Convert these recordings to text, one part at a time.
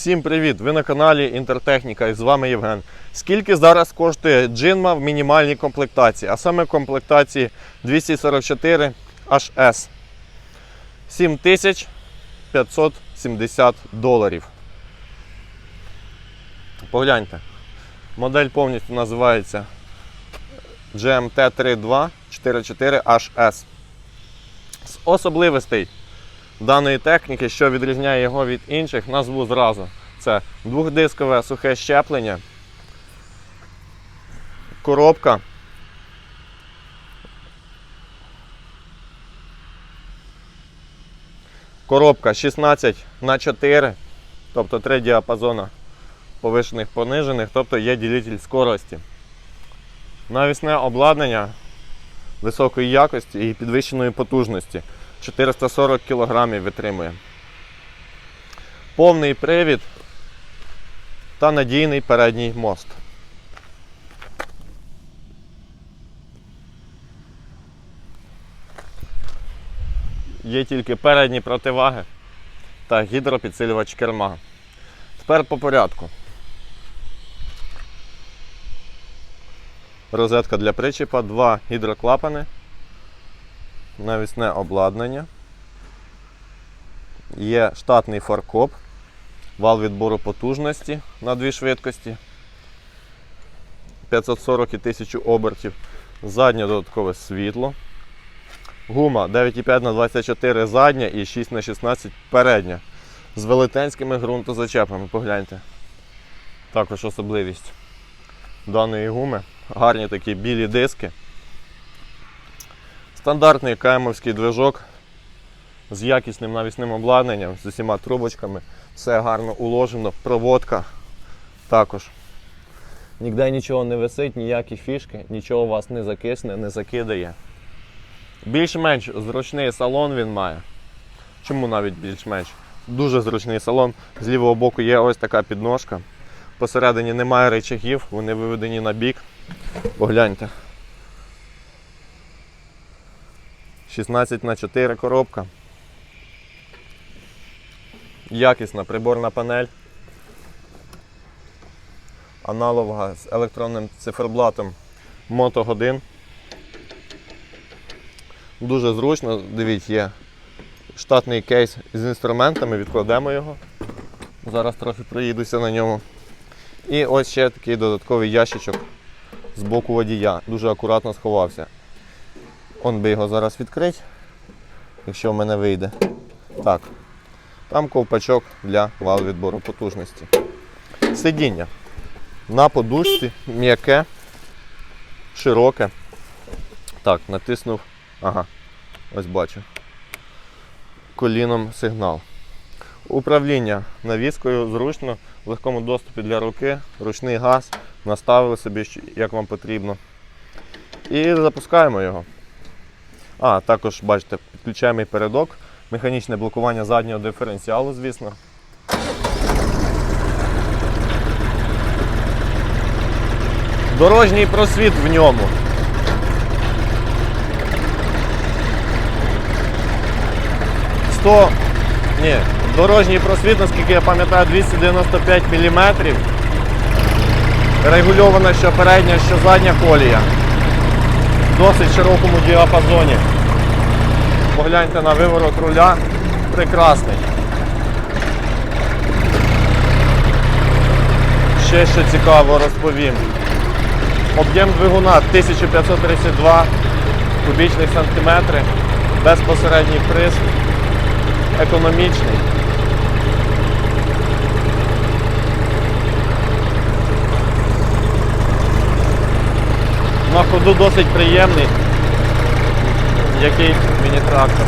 Всім привіт! Ви на каналі Інтертехніка і з вами Євген. Скільки зараз коштує джинма в мінімальній комплектації, а саме в комплектації 244 HS? 7570 доларів. Погляньте. Модель повністю називається GMT3244HS. З особливостей даної техніки, що відрізняє його від інших, назву зразу. Це двохдискове сухе щеплення, коробка. Коробка 16 на 4, тобто три діапазона повишених понижених, тобто є ділитель скорості. Навісне обладнання високої якості і підвищеної потужності. 440 кг витримує. Повний привід та надійний передній мост. Є тільки передні противаги та гідропідсилювач керма. Тепер по порядку. Розетка для причіпа, два гідроклапани, навісне обладнання. Є штатний фаркоп, вал відбору потужності на дві швидкості. 540 і 1000 обертів. Заднє додаткове світло. Гума 9,5 на 24 задня і 6 на 16 передня. З велетенськими ґрунтозачепами. Погляньте. Також особливість даної гуми. Гарні такі білі диски. Стандартний КМовський движок з якісним навісним обладнанням, з усіма трубочками. Все гарно уложено, проводка також. Ніде нічого не висить, ніякі фішки, нічого вас не закисне, не закидає. Більш-менш зручний салон він має. Чому навіть більш-менш? Дуже зручний салон. З лівого боку є ось така підножка. Посередині немає речагів, вони виведені на бік. Погляньте. 16 на 4 коробка. Якісна приборна панель. Аналогова з електронним циферблатом мотогодин. Дуже зручно, дивіться, є штатний кейс з інструментами, відкладемо його. Зараз трохи проїдуся на ньому. І ось ще такий додатковий ящичок з боку водія. Дуже акуратно сховався. Он би його зараз відкрити, якщо в мене вийде. Так. Там ковпачок для вал відбору потужності. Сидіння. На подушці, м'яке, широке. Так, натиснув. Ага, ось бачу. Коліном сигнал. Управління навіскою зручно, в легкому доступі для руки, ручний газ, наставили собі, як вам потрібно. І запускаємо його. А, також бачите, підключаємо і передок, механічне блокування заднього диференціалу, звісно. Дорожній просвіт в ньому. Сто. Ні, дорожній просвіт, наскільки я пам'ятаю, 295 мм. Регульована що передня, що задня колія. В досить широкому діапазоні. Погляньте на виворот руля. Прекрасний. Ще що цікаво розповім. Об'єм двигуна 1532 кубічних сантиметри, безпосередній приск, економічний. На ходу досить приємний, який міні-трактор.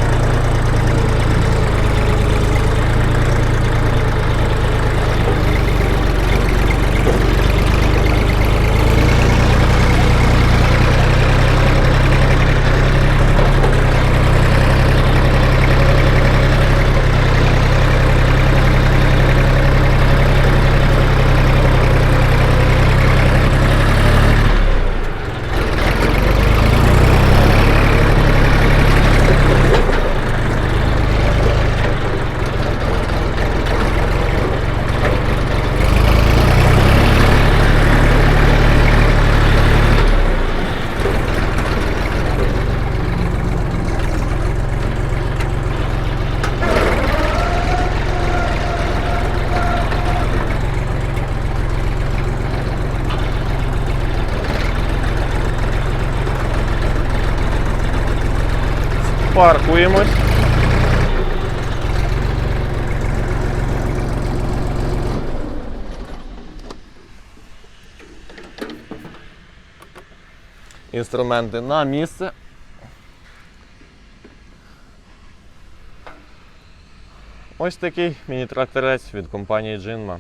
Паркуємось. Інструменти на місце. Ось такий міні-тракторець від компанії Jinma.